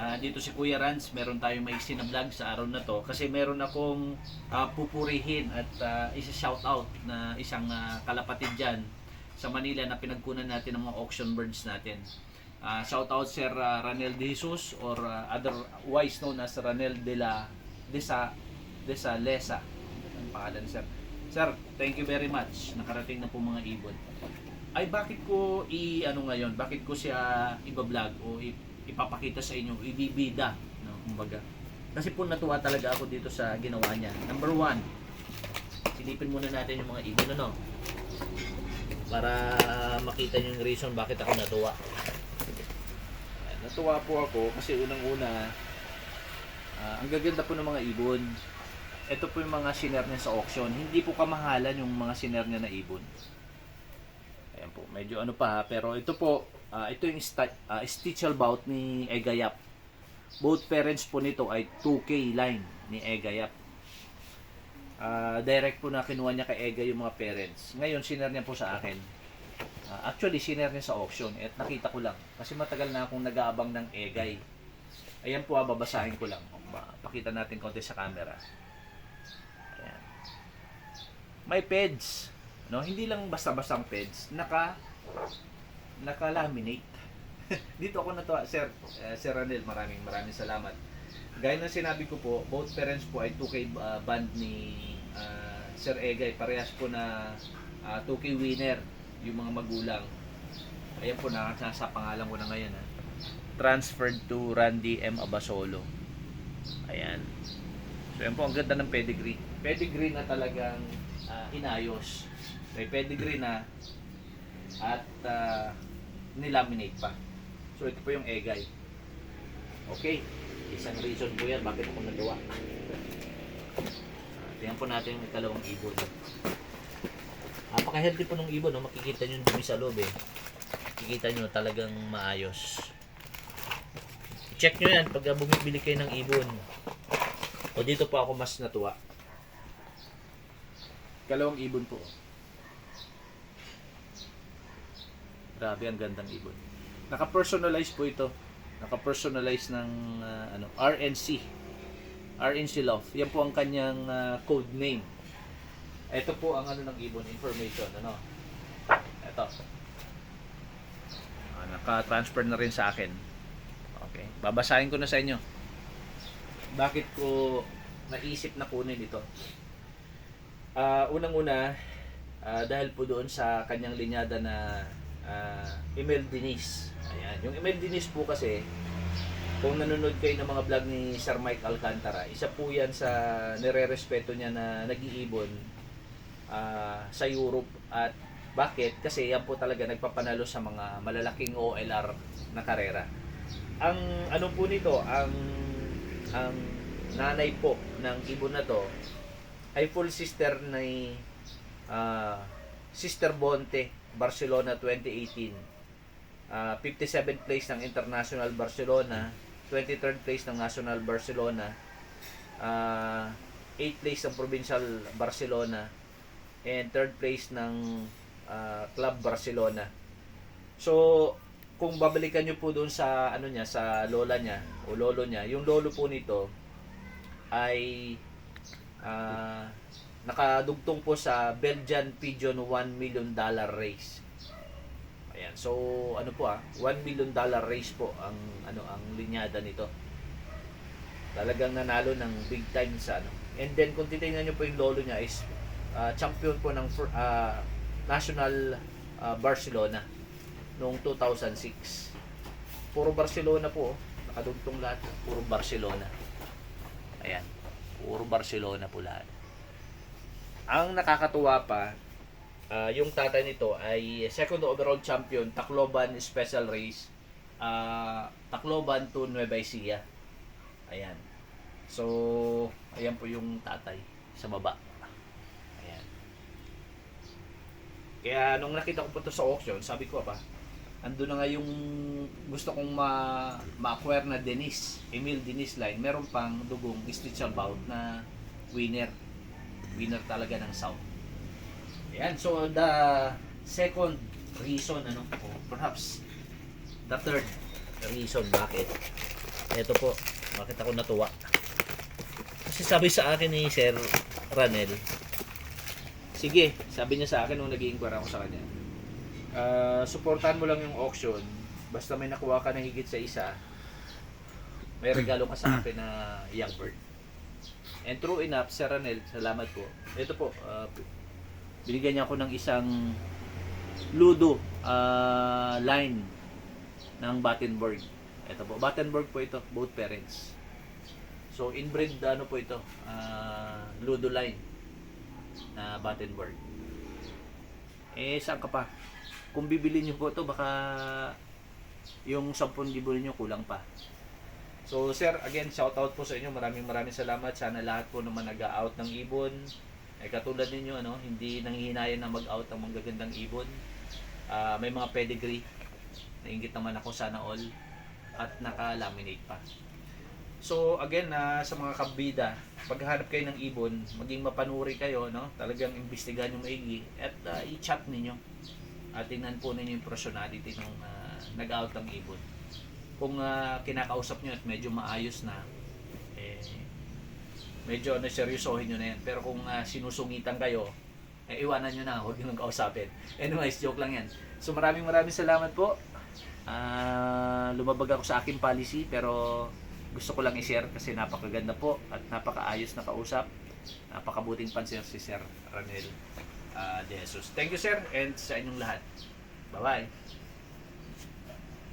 Ah, dito si Kuya Rans, meron tayong maiksi na vlog sa araw na to kasi meron akong ah, pupurihin at uh, isa shout out na isang ah, kalapatid dyan sa Manila na pinagkunan natin ng mga auction birds natin. Ah, shout out Sir ah, Ranel De Jesus or ah, otherwise known as Ranel de la de sa de sa Lesa. Ang pangalan sir. Sir, thank you very much. Nakarating na po mga ibon. Ay bakit ko i ano ngayon? Bakit ko siya iba-vlog o i- ipapakita sa inyo, ibibida, no, kumbaga. Kasi po natuwa talaga ako dito sa ginawa niya. Number one, silipin muna natin yung mga ibon, ano? Para makita niyo yung reason bakit ako natuwa. Natuwa po ako kasi unang-una, ah, ang gaganda po ng mga ibon. Ito po yung mga siner niya sa auction. Hindi po kamahalan yung mga siner niya na ibon. Ayan po, medyo ano pa pero ito po, ah, ito yung sta- ah, stitchel bout ni Egayap. Both parents po nito ay 2K line ni Egayap. Ah, direct po na kinuha niya kay Ega yung mga parents. Ngayon, siner niya po sa akin. Ah, actually, siner niya sa auction. At nakita ko lang. Kasi matagal na akong nag-aabang ng Egay. Ayan po, ah, babasahin ko lang. Pakita natin konti sa camera. Ayan. May peds. No, hindi lang basta-bastang peds. Naka naka-laminate. Dito ako natuwa, Sir, eh, Sir Ranel, maraming maraming salamat. Gaya ng sinabi ko po, both parents po ay 2K uh, band ni uh, Sir Egay. Parehas po na uh, 2K winner yung mga magulang. Ayan po, nakasa pangalan ko na ngayon. Ha. Transferred to Randy M. Abasolo. Ayan. So, yan po, ang ganda ng pedigree. Pedigree na talagang uh, inayos. May pedigree na at uh, nilaminate pa. So ito po yung egay. Okay. Isang reason po yan bakit ako nagawa. Tingnan po natin yung ikalawang ibon. Napaka-healthy po ng ibon. No? Makikita nyo dumi sa loob eh. Makikita nyo talagang maayos. Check nyo yan pag bumibili kayo ng ibon. O dito po ako mas natuwa. Kalawang ibon po. Grabe, ang gandang ibon. Naka-personalize po ito. Naka-personalize ng ah, ano, RNC. RNC Love. Yan po ang kanyang ah, code name. Ito po ang ano ng ibon information, ano. Ito. Ah, naka-transfer na rin sa akin. Okay. Babasahin ko na sa inyo. Bakit ko naisip na kunin ito? Ah, unang-una, ah, dahil po doon sa kanyang linyada na uh, Emil Diniz. Ayan. Yung Emil Diniz po kasi, kung nanonood kayo ng mga vlog ni Sir Mike Alcantara, isa po yan sa nire-respeto niya na nag-iibon ah, sa Europe. At bakit? Kasi yan po talaga nagpapanalo sa mga malalaking OLR na karera. Ang ano po nito, ang ang nanay po ng ibon na to ay full sister ni ah, Sister Bonte Barcelona 2018. Ah, 57th place ng International Barcelona, 23rd place ng National Barcelona, ah 8th place ng Provincial Barcelona, and 3rd place ng ah, Club Barcelona. So, kung babalikan nyo po doon sa ano niya, sa lola niya o lolo niya, yung lolo po nito ay ah, nakadugtong po sa Belgian Pigeon 1 million dollar race. Ayan. So, ano po ah, 1 million dollar race po ang ano ang linyada nito. Talagang nanalo ng big time sa ano. And then kung titingnan niyo po yung lolo niya is ah, champion po ng ah, National ah, Barcelona noong 2006. Puro Barcelona po, oh. nakadugtong lahat. Puro Barcelona. Ayan. Puro Barcelona po lahat. Ang nakakatuwa pa, ah, yung tatay nito ay second overall champion, Tacloban Special Race, ah, Tacloban to Nueva Ecija. Ayan. So, ayan po yung tatay sa baba. Ayan. Kaya nung nakita ko po to sa auction, sabi ko pa, ando na nga yung gusto kong ma ma-acquire na Dennis, Emil Dennis line. Meron pang dugong Stitchel Bout na winner. Winner talaga ng South. Ayan, so the second reason, ano, o perhaps the third reason bakit Ito po, bakit ako natuwa? Kasi sabi sa akin ni Sir Ranel, sige, sabi niya sa akin nung nag inquire ako sa kanya, ah, suportahan mo lang yung auction, basta may nakuha ka na higit sa isa, may regalo ka sa akin na young bird. And true enough, Sir Ranel, salamat po. Ito po, ah, binigyan niya ako ng isang Ludo ah, line ng Battenberg. Ito po, Battenberg po ito, both parents. So inbred ano po ito, ah, Ludo line na Battenberg. Eh saan ka pa? Kung bibili niyo po ito baka yung 10,000 niyo kulang pa. So sir, again, shout out po sa inyo. Maraming maraming salamat. Sana lahat po naman nag-out ng ibon. Eh katulad ninyo ano, hindi nanghihinayan na mag-out ng mga gagandang ibon. Ah, may mga pedigree. Nainggit naman ako sana all at naka-laminate pa. So again na sa mga kabida, paghanap kayo ng ibon, maging mapanuri kayo, no? Talagang imbestigahan niyo maigi at ah, i-chat ninyo. At tingnan po ninyo yung personality ng ah, nag-out ng ibon. Kung ah, kinakausap niyo at medyo maayos na, eh, medyo ano, seryosohin nyo na yan. Pero kung ah, sinusungitan kayo, eh, iwanan nyo na, huwag nyo nang kausapin. Anyways, joke lang yan. So maraming maraming salamat po. Ah, lumabag ako sa aking policy pero gusto ko lang i-share kasi napakaganda po at napakaayos na kausap. Napakabuting pansin si Sir Ranel ah, De Jesus. Thank you sir and sa inyong lahat. Bye-bye.